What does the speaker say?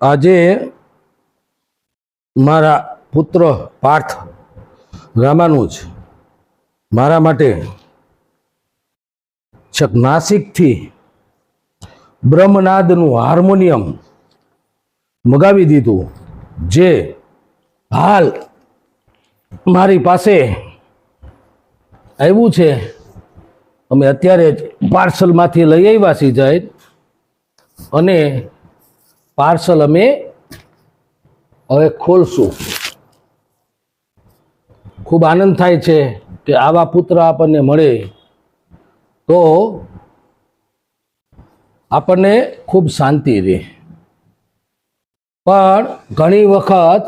આજે મારા પુત્ર પાર્થ રામાનુજ મારા માટે છક નાસિકથી બ્રહ્મનાદનું હાર્મોનિયમ મગાવી દીધું, જે હાલ મારી પાસે આવ્યું છે. અમે અત્યારે જ પાર્સલમાંથી લઈ આવ્યા છીએ જાય અને પાર્સલ અમે હવે ખોલશું. ખૂબ આનંદ થાય છે કે આવા પુત્ર આપણને મળે. તો આપણને ખૂબ શાંતિ રહે. પણ ઘણી વખત